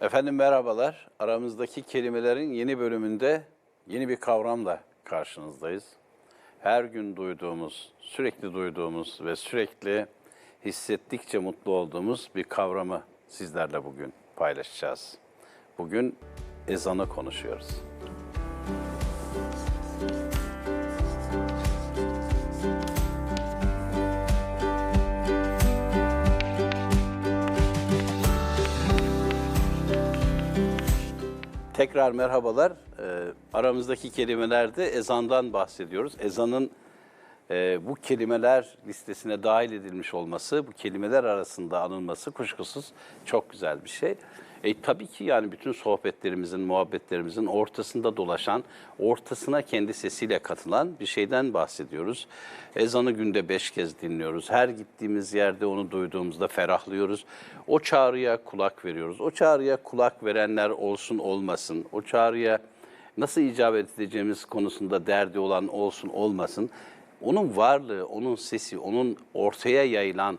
Efendim merhabalar. Aramızdaki kelimelerin yeni bölümünde yeni bir kavramla karşınızdayız. Her gün duyduğumuz, sürekli duyduğumuz ve sürekli hissettikçe mutlu olduğumuz bir kavramı sizlerle bugün paylaşacağız. Bugün ezanı konuşuyoruz. Tekrar merhabalar. Ee, aramızdaki kelimelerde ezandan bahsediyoruz. Ezanın e, bu kelimeler listesine dahil edilmiş olması, bu kelimeler arasında anılması kuşkusuz çok güzel bir şey. E, tabii ki yani bütün sohbetlerimizin, muhabbetlerimizin ortasında dolaşan, ortasına kendi sesiyle katılan bir şeyden bahsediyoruz. Ezanı günde beş kez dinliyoruz. Her gittiğimiz yerde onu duyduğumuzda ferahlıyoruz. O çağrıya kulak veriyoruz. O çağrıya kulak verenler olsun olmasın. O çağrıya nasıl icabet edeceğimiz konusunda derdi olan olsun olmasın. Onun varlığı, onun sesi, onun ortaya yayılan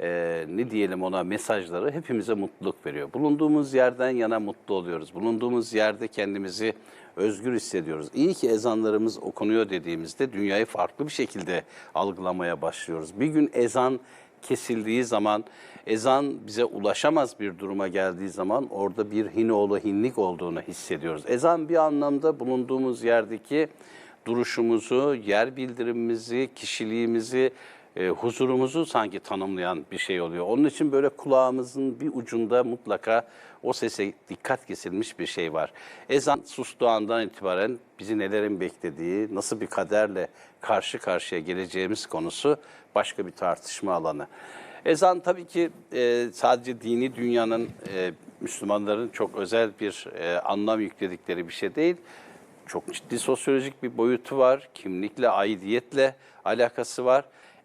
e, ne diyelim ona mesajları hepimize mutluluk veriyor. Bulunduğumuz yerden yana mutlu oluyoruz. Bulunduğumuz yerde kendimizi özgür hissediyoruz. İyi ki ezanlarımız okunuyor dediğimizde dünyayı farklı bir şekilde algılamaya başlıyoruz. Bir gün ezan kesildiği zaman, ezan bize ulaşamaz bir duruma geldiği zaman orada bir hinoğlu hinlik olduğunu hissediyoruz. Ezan bir anlamda bulunduğumuz yerdeki duruşumuzu, yer bildirimimizi, kişiliğimizi, e, huzurumuzu sanki tanımlayan bir şey oluyor. Onun için böyle kulağımızın bir ucunda mutlaka o sese dikkat kesilmiş bir şey var. Ezan sustuğu andan itibaren bizi nelerin beklediği, nasıl bir kaderle karşı karşıya geleceğimiz konusu başka bir tartışma alanı. Ezan tabii ki e, sadece dini dünyanın, e, Müslümanların çok özel bir e, anlam yükledikleri bir şey değil çok ciddi sosyolojik bir boyutu var. Kimlikle, aidiyetle alakası var.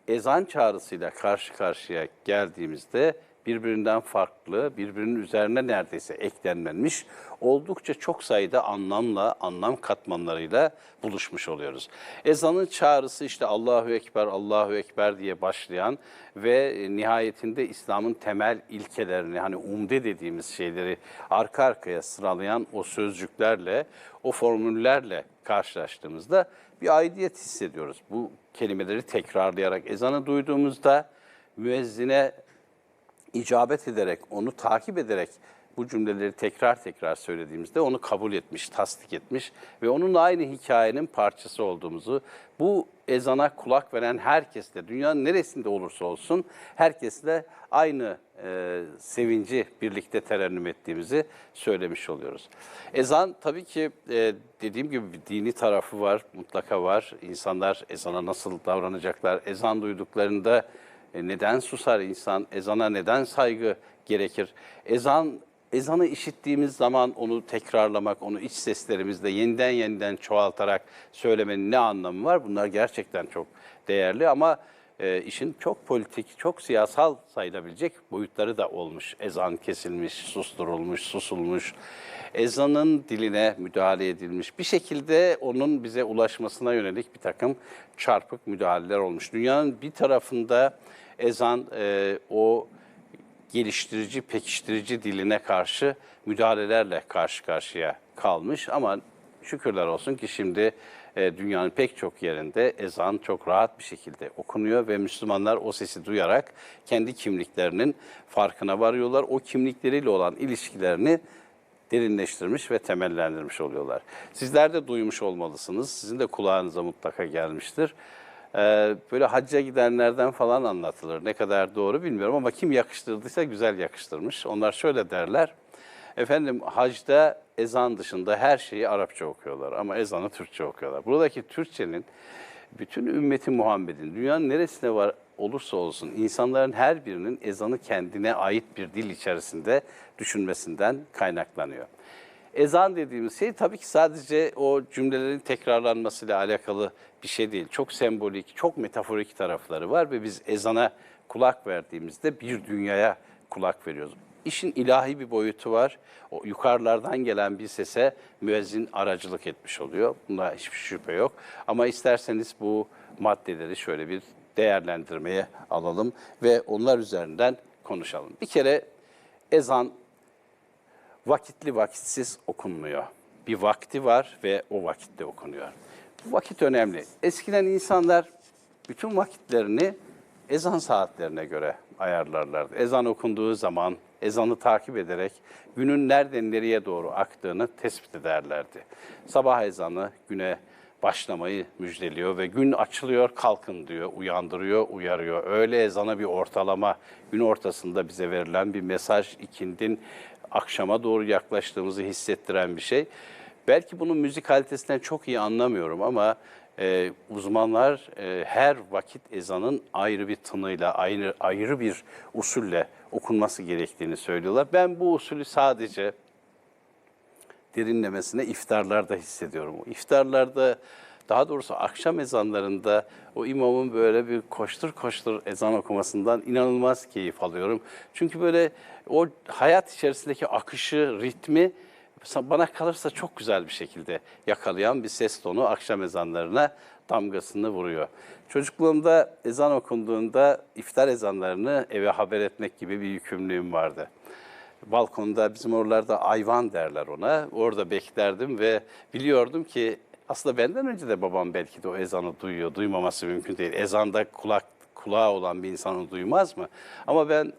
Ezan çağrısıyla karşı karşıya geldiğimizde birbirinden farklı, birbirinin üzerine neredeyse eklenmemiş oldukça çok sayıda anlamla, anlam katmanlarıyla buluşmuş oluyoruz. Ezanın çağrısı işte Allahu Ekber, Allahu Ekber diye başlayan ve nihayetinde İslam'ın temel ilkelerini hani umde dediğimiz şeyleri arka arkaya sıralayan o sözcüklerle, o formüllerle karşılaştığımızda bir aidiyet hissediyoruz. Bu kelimeleri tekrarlayarak ezanı duyduğumuzda müezzine icabet ederek, onu takip ederek bu cümleleri tekrar tekrar söylediğimizde onu kabul etmiş, tasdik etmiş ve onunla aynı hikayenin parçası olduğumuzu, bu ezana kulak veren herkesle, dünyanın neresinde olursa olsun herkesle aynı e, sevinci birlikte terennüm ettiğimizi söylemiş oluyoruz. Ezan tabii ki e, dediğim gibi bir dini tarafı var, mutlaka var. İnsanlar ezana nasıl davranacaklar, ezan duyduklarında e, neden susar insan? Ezana neden saygı gerekir? Ezan ezanı işittiğimiz zaman onu tekrarlamak, onu iç seslerimizde yeniden yeniden çoğaltarak söylemenin ne anlamı var? Bunlar gerçekten çok değerli ama e, işin çok politik, çok siyasal sayılabilecek boyutları da olmuş. Ezan kesilmiş, susturulmuş, susulmuş. Ezanın diline müdahale edilmiş. Bir şekilde onun bize ulaşmasına yönelik bir takım çarpık müdahaleler olmuş. Dünyanın bir tarafında ezan e, o geliştirici, pekiştirici diline karşı müdahalelerle karşı karşıya kalmış. Ama şükürler olsun ki şimdi e, dünyanın pek çok yerinde ezan çok rahat bir şekilde okunuyor ve Müslümanlar o sesi duyarak kendi kimliklerinin farkına varıyorlar. O kimlikleriyle olan ilişkilerini derinleştirmiş ve temellendirmiş oluyorlar. Sizler de duymuş olmalısınız. Sizin de kulağınıza mutlaka gelmiştir. Ee, böyle hacca gidenlerden falan anlatılır. Ne kadar doğru bilmiyorum ama kim yakıştırdıysa güzel yakıştırmış. Onlar şöyle derler. Efendim hacda ezan dışında her şeyi Arapça okuyorlar ama ezanı Türkçe okuyorlar. Buradaki Türkçenin bütün ümmeti Muhammed'in dünyanın neresine var olursa olsun insanların her birinin ezanı kendine ait bir dil içerisinde düşünmesinden kaynaklanıyor. Ezan dediğimiz şey tabii ki sadece o cümlelerin tekrarlanmasıyla alakalı bir şey değil. Çok sembolik, çok metaforik tarafları var ve biz ezana kulak verdiğimizde bir dünyaya kulak veriyoruz. İşin ilahi bir boyutu var. O yukarılardan gelen bir sese müezzin aracılık etmiş oluyor. Bunda hiçbir şüphe yok. Ama isterseniz bu maddeleri şöyle bir değerlendirmeye alalım ve onlar üzerinden konuşalım. Bir kere ezan vakitli vakitsiz okunmuyor. Bir vakti var ve o vakitte okunuyor. Bu vakit önemli. Eskiden insanlar bütün vakitlerini ezan saatlerine göre ayarlarlardı. Ezan okunduğu zaman ezanı takip ederek günün nereden nereye doğru aktığını tespit ederlerdi. Sabah ezanı güne başlamayı müjdeliyor ve gün açılıyor kalkın diyor, uyandırıyor, uyarıyor. Öğle ezanı bir ortalama, gün ortasında bize verilen bir mesaj, ikindin akşama doğru yaklaştığımızı hissettiren bir şey. Belki bunun müzik kalitesinden çok iyi anlamıyorum ama e, uzmanlar e, her vakit ezanın ayrı bir tınıyla, ayrı, ayrı bir usulle okunması gerektiğini söylüyorlar. Ben bu usulü sadece derinlemesine iftarlarda hissediyorum. İftarlarda daha doğrusu akşam ezanlarında o imamın böyle bir koştur koştur ezan okumasından inanılmaz keyif alıyorum. Çünkü böyle o hayat içerisindeki akışı, ritmi bana kalırsa çok güzel bir şekilde yakalayan bir ses tonu akşam ezanlarına damgasını vuruyor. Çocukluğumda ezan okunduğunda iftar ezanlarını eve haber etmek gibi bir yükümlülüğüm vardı balkonda bizim oralarda ayvan derler ona. Orada beklerdim ve biliyordum ki aslında benden önce de babam belki de o ezanı duyuyor. Duymaması mümkün değil. Ezanda kulak kulağı olan bir insanı duymaz mı? Ama ben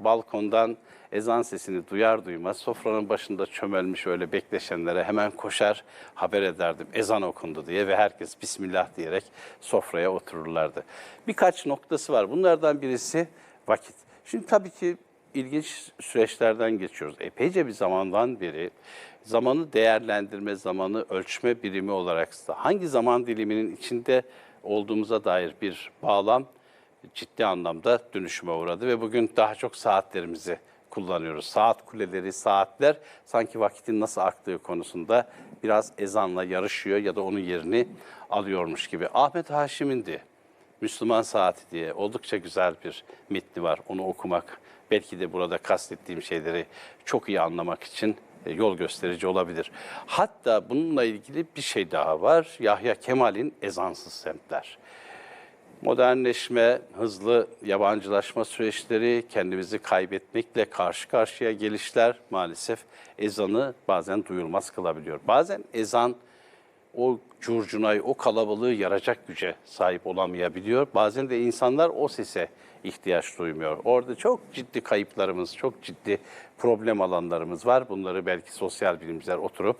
balkondan ezan sesini duyar duymaz sofranın başında çömelmiş öyle bekleşenlere hemen koşar haber ederdim ezan okundu diye ve herkes Bismillah diyerek sofraya otururlardı. Birkaç noktası var. Bunlardan birisi vakit. Şimdi tabii ki ilginç süreçlerden geçiyoruz. Epeyce bir zamandan beri zamanı değerlendirme, zamanı ölçme birimi olarak da hangi zaman diliminin içinde olduğumuza dair bir bağlam ciddi anlamda dönüşüme uğradı ve bugün daha çok saatlerimizi kullanıyoruz. Saat kuleleri, saatler sanki vakitin nasıl aktığı konusunda biraz ezanla yarışıyor ya da onun yerini alıyormuş gibi. Ahmet Haşim'indi Müslüman Saati diye oldukça güzel bir metni var. Onu okumak belki de burada kastettiğim şeyleri çok iyi anlamak için e, yol gösterici olabilir. Hatta bununla ilgili bir şey daha var. Yahya Kemal'in Ezansız Semtler. Modernleşme, hızlı yabancılaşma süreçleri, kendimizi kaybetmekle karşı karşıya gelişler maalesef ezanı bazen duyulmaz kılabiliyor. Bazen ezan o curcunayı, o kalabalığı yaracak güce sahip olamayabiliyor. Bazen de insanlar o sese ihtiyaç duymuyor. Orada çok ciddi kayıplarımız, çok ciddi problem alanlarımız var. Bunları belki sosyal bilimciler oturup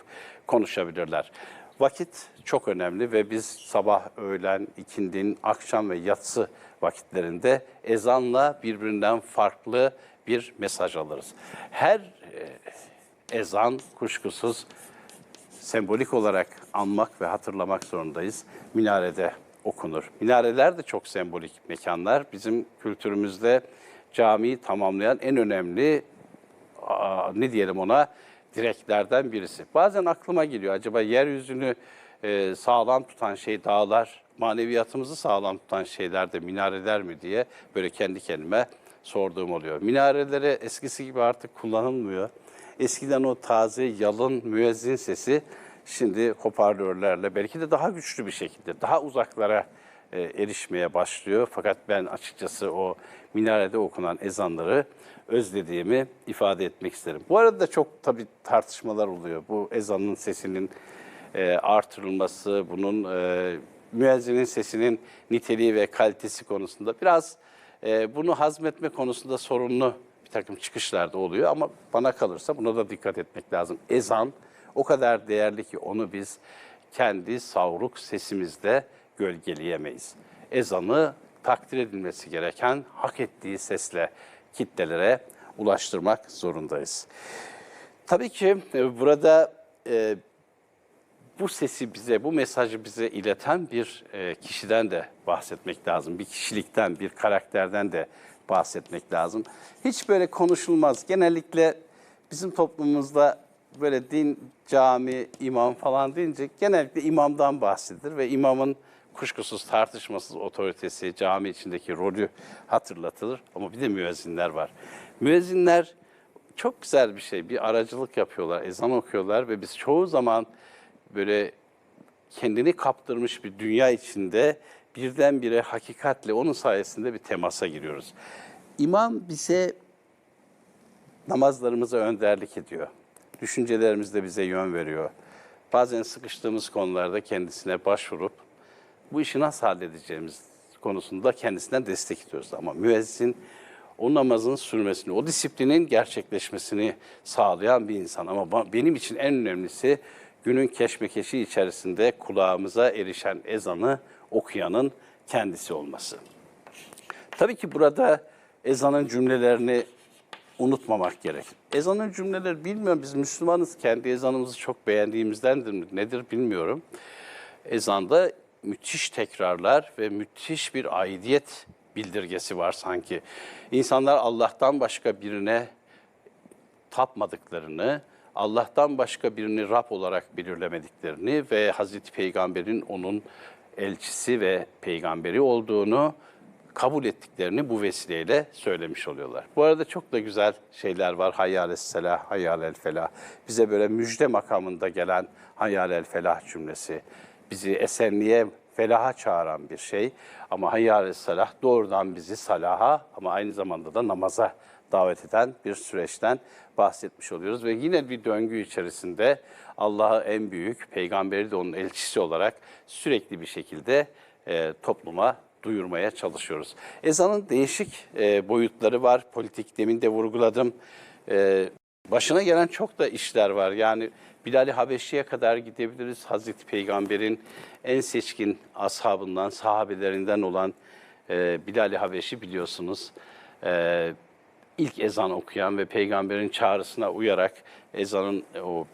konuşabilirler. Vakit çok önemli ve biz sabah, öğlen, ikindin, akşam ve yatsı vakitlerinde ezanla birbirinden farklı bir mesaj alırız. Her e, ezan kuşkusuz sembolik olarak anmak ve hatırlamak zorundayız. Minarede okunur. Minareler de çok sembolik mekanlar. Bizim kültürümüzde camiyi tamamlayan en önemli ne diyelim ona direklerden birisi. Bazen aklıma geliyor acaba yeryüzünü e, sağlam tutan şey dağlar, maneviyatımızı sağlam tutan şeyler de minareler mi diye böyle kendi kendime sorduğum oluyor. Minarelere eskisi gibi artık kullanılmıyor. Eskiden o taze, yalın müezzin sesi şimdi hoparlörlerle belki de daha güçlü bir şekilde, daha uzaklara e, erişmeye başlıyor. Fakat ben açıkçası o minarede okunan ezanları özlediğimi ifade etmek isterim. Bu arada çok tabii tartışmalar oluyor. Bu ezanın sesinin e, artırılması, bunun e, müezzinin sesinin niteliği ve kalitesi konusunda biraz e, bunu hazmetme konusunda sorunlu bir takım çıkışlar da oluyor ama bana kalırsa buna da dikkat etmek lazım. Ezan o kadar değerli ki onu biz kendi savruk sesimizde gölgeleyemeyiz. Ezanı takdir edilmesi gereken hak ettiği sesle kitlelere ulaştırmak zorundayız. Tabii ki e, burada e, bu sesi bize, bu mesajı bize ileten bir e, kişiden de bahsetmek lazım. Bir kişilikten, bir karakterden de bahsetmek lazım. Hiç böyle konuşulmaz. Genellikle bizim toplumumuzda böyle din, cami, imam falan deyince genellikle imamdan bahsedilir ve imamın kuşkusuz tartışmasız otoritesi, cami içindeki rolü hatırlatılır. Ama bir de müezzinler var. Müezzinler çok güzel bir şey. Bir aracılık yapıyorlar, ezan okuyorlar ve biz çoğu zaman böyle kendini kaptırmış bir dünya içinde birdenbire hakikatle onun sayesinde bir temasa giriyoruz. İmam bize namazlarımıza önderlik ediyor. Düşüncelerimizde bize yön veriyor. Bazen sıkıştığımız konularda kendisine başvurup bu işi nasıl halledeceğimiz konusunda kendisinden destek istiyoruz. Ama müezzin o namazın sürmesini, o disiplinin gerçekleşmesini sağlayan bir insan. Ama benim için en önemlisi günün keşmekeşi içerisinde kulağımıza erişen ezanı okuyanın kendisi olması. Tabii ki burada ezanın cümlelerini unutmamak gerek. Ezanın cümleleri bilmiyorum biz Müslümanız kendi ezanımızı çok beğendiğimizdendir mi, nedir bilmiyorum. Ezanda müthiş tekrarlar ve müthiş bir aidiyet bildirgesi var sanki. İnsanlar Allah'tan başka birine tapmadıklarını, Allah'tan başka birini Rab olarak belirlemediklerini ve Hazreti Peygamber'in onun elçisi ve peygamberi olduğunu kabul ettiklerini bu vesileyle söylemiş oluyorlar. Bu arada çok da güzel şeyler var. Hayyâl selah, hayyâl el felah. Bize böyle müjde makamında gelen hayyâl el felah cümlesi. Bizi esenliğe, felaha çağıran bir şey. Ama hayyâl selah doğrudan bizi salaha ama aynı zamanda da namaza davet eden bir süreçten bahsetmiş oluyoruz. Ve yine bir döngü içerisinde Allah'ı en büyük, peygamberi de onun elçisi olarak sürekli bir şekilde e, topluma duyurmaya çalışıyoruz. Ezanın değişik e, boyutları var. Politik demin de vurguladım. E, başına gelen çok da işler var. Yani Bilal-i Habeşi'ye kadar gidebiliriz. Hazreti Peygamber'in en seçkin ashabından, sahabelerinden olan e, Bilal-i Habeşi biliyorsunuz. E, ilk ezan okuyan ve peygamberin çağrısına uyarak ezanın e, o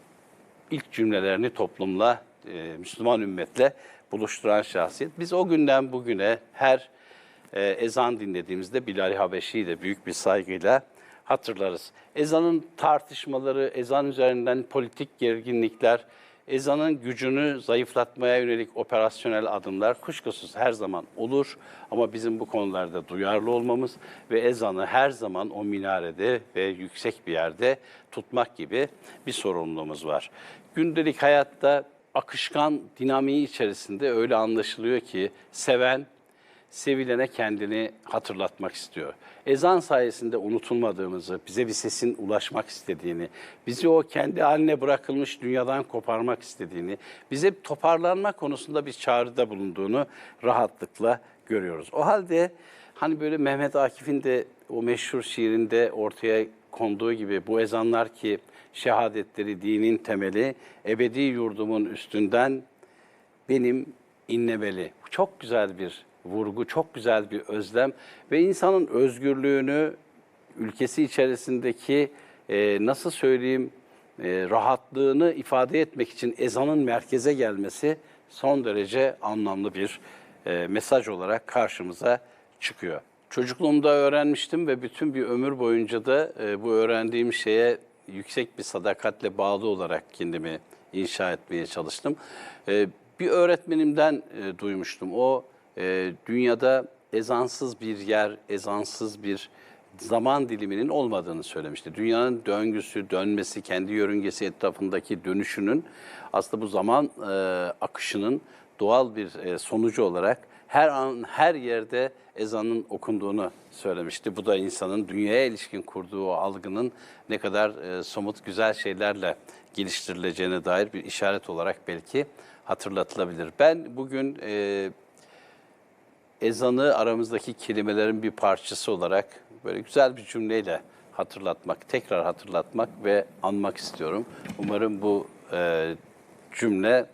ilk cümlelerini toplumla, e, Müslüman ümmetle buluşturan şahsiyet. Biz o günden bugüne her e, ezan dinlediğimizde Bilal-i Habeşi'yi de büyük bir saygıyla hatırlarız. Ezanın tartışmaları, ezan üzerinden politik gerginlikler, ezanın gücünü zayıflatmaya yönelik operasyonel adımlar kuşkusuz her zaman olur. Ama bizim bu konularda duyarlı olmamız ve ezanı her zaman o minarede ve yüksek bir yerde tutmak gibi bir sorumluluğumuz var. Gündelik hayatta akışkan dinamiği içerisinde öyle anlaşılıyor ki seven, sevilene kendini hatırlatmak istiyor. Ezan sayesinde unutulmadığımızı, bize bir sesin ulaşmak istediğini, bizi o kendi haline bırakılmış dünyadan koparmak istediğini, bize toparlanma konusunda bir çağrıda bulunduğunu rahatlıkla görüyoruz. O halde hani böyle Mehmet Akif'in de o meşhur şiirinde ortaya konduğu gibi bu ezanlar ki şehadetleri dinin temeli, ebedi yurdumun üstünden benim inlemeli. Çok güzel bir vurgu, çok güzel bir özlem ve insanın özgürlüğünü ülkesi içerisindeki e, nasıl söyleyeyim e, rahatlığını ifade etmek için ezanın merkeze gelmesi son derece anlamlı bir e, mesaj olarak karşımıza çıkıyor. Çocukluğumda öğrenmiştim ve bütün bir ömür boyunca da e, bu öğrendiğim şeye yüksek bir sadakatle bağlı olarak kendimi inşa etmeye çalıştım. E, bir öğretmenimden e, duymuştum. O e, dünyada ezansız bir yer, ezansız bir zaman diliminin olmadığını söylemişti. Dünyanın döngüsü, dönmesi, kendi yörüngesi etrafındaki dönüşünün aslında bu zaman e, akışının doğal bir e, sonucu olarak her an, her yerde ezanın okunduğunu söylemişti. Bu da insanın dünyaya ilişkin kurduğu algının ne kadar e, somut güzel şeylerle geliştirileceğine dair bir işaret olarak belki hatırlatılabilir. Ben bugün e, ezanı aramızdaki kelimelerin bir parçası olarak böyle güzel bir cümleyle hatırlatmak, tekrar hatırlatmak ve anmak istiyorum. Umarım bu e, cümle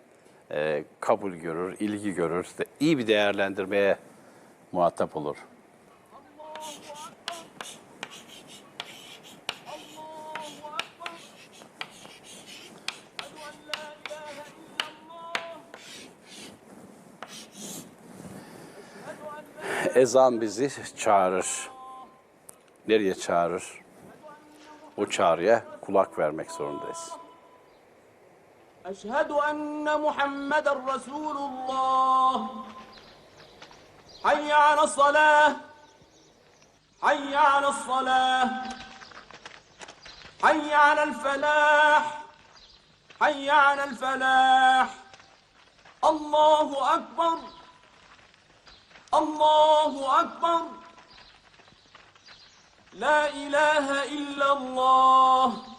e, kabul görür, ilgi görür, de iyi bir değerlendirmeye muhatap olur. Ezan bizi çağırır. Nereye çağırır? O çağrıya kulak vermek zorundayız. أشهد أن محمد رسول الله. حي على الصلاة. حي على الصلاة. حي على الفلاح. حي على الفلاح. الله أكبر. الله أكبر. لا إله إلا الله.